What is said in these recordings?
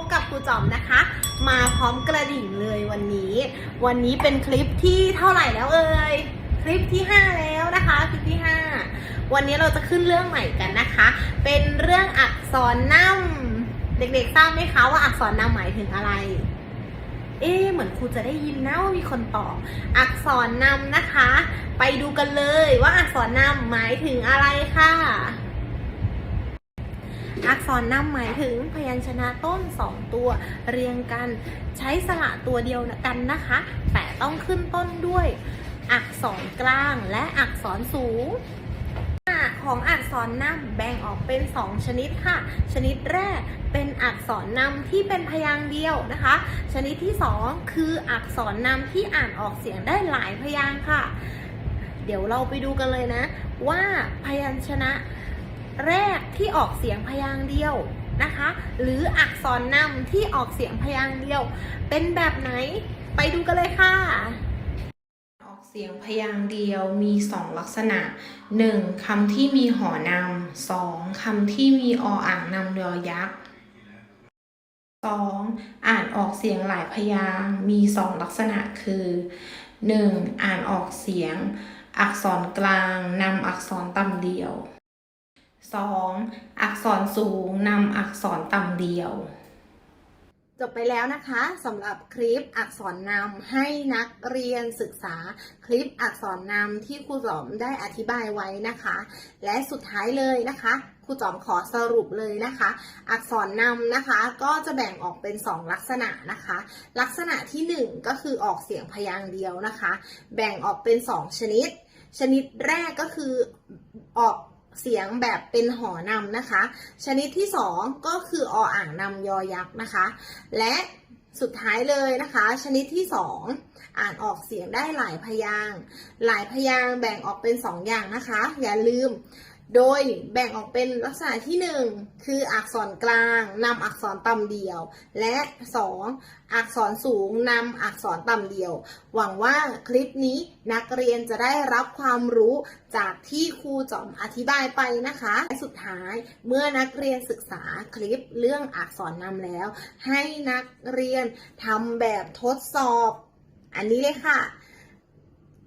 บกับครูจอมนะคะ มาพร้อมกระดิ่งเลยวันนี้ วันนี้เป็นคลิปที่เท่าไหร่แล้วเอ่ยคลิปที่ 5 แล้วนะคะคลิปที่ 5 วันนี้เราจะขึ้นเรื่องใหม่กันนะคะ เป็นเรื่องอักษรนำเด็กๆทราบไหมคะว่าอักษรนำหมายถึงอะไรเอ๊เหมือนครูจะได้ยินนะว่ามีคนตอบอักษรนำนะคะ ไปดูกันเลยว่าอักษรนำหมายถึงอะไรค่ะ อักษรนำหมายถึงพยัญชนะต้นสองตัวเรียงกันใช้สระตัวเดียวกันนะคะ แต่ต้องขึ้นต้นด้วย อักษรกลางและอักษรสูงของอักษรนำแบ่งออกเป็น 2 ชนิดค่ะ ชนิดแรกเป็นอักษรนำที่เป็นพยางค์เดียวนะคะ ชนิดที่ 2 คืออักษรนำที่อ่านออกเสียงได้หลายพยางค์ค่ะ เดี๋ยวเราไปดูกันเลยนะ ว่าพยัญชนะ แรกที่ออกเสียงพยางค์เดียวนะคะ หรืออักษรนำที่ออกเสียงพยางค์เดียว เป็นแบบไหนไปดูกันเลยค่ะ ออกเสียงพยางค์เดียวมีสองลักษณะ 1. คำที่มีหอนำ 2. คำที่มีออ่างนำยอยักษ์ 2. อ่านออกเสียงหลายพยางค์มีสองลักษณะคือ 1. อ่านออกเสียง อักษรกลางนำอักษรต่ำเดียว 2. อักษรสูงนำอักษรต่ำเดียว จบไปแล้วนะคะสำหรับคลิปอักษรนำให้นักเรียนศึกษาคลิปอักษรนำที่ครูจอมได้อธิบายไว้นะคะ และสุดท้ายเลยนะคะครูจอมขอสรุปเลยนะคะ อักษรนำนะคะก็จะแบ่งออกเป็น 2 ลักษณะนะคะ ลักษณะทีหนึ่1 ก็คือออกเสียงพยางค์เดียวนะคะ แบ่งออกเป็น 2 ชนิด ชนิดแรกก็คือออก เสียงแบบเป็นหอนำนะคะ ชนิดที่ 2 ก็คือออ่างนำยอยักษ์นะคะ และสุดท้ายเลยนะคะ ชนิดที่ 2 อ่านออกเสียงได้หลายพยาง หลายพยางแบ่งออกเป็น 2 อย่างนะคะ อย่าลืม โดยแบ่งออกเป็นลักษณะที่ 1 คืออักษรกลางนำอักษรต่ำเดียว และ 2 อักษรสูงนำอักษรต่ำเดียว หวังว่าคลิปนี้นักเรียนจะได้รับความรู้จากที่ครูจอมอธิบายไปนะคะและสุดท้ายเมื่อนักเรียนศึกษาคลิปเรื่องอักษรนำแล้ว ให้นักเรียนทำแบบทดสอบ อันนี้เลยค่ะ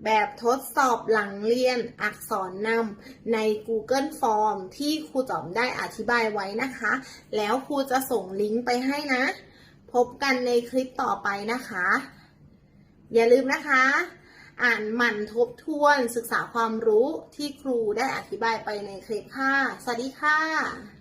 แบบทดสอบหลังเรียนอักษรนำใน Google Form ที่ครูจอมได้อธิบายไว้นะคะ แล้วครูจะส่งลิงก์ไปให้นะ พบกันในคลิปต่อไปนะคะ อย่าลืมนะคะ อ่านหมั่นทบทวนศึกษาความรู้ที่ครูได้อธิบายไปในคลิปค่ะ สวัสดีค่ะ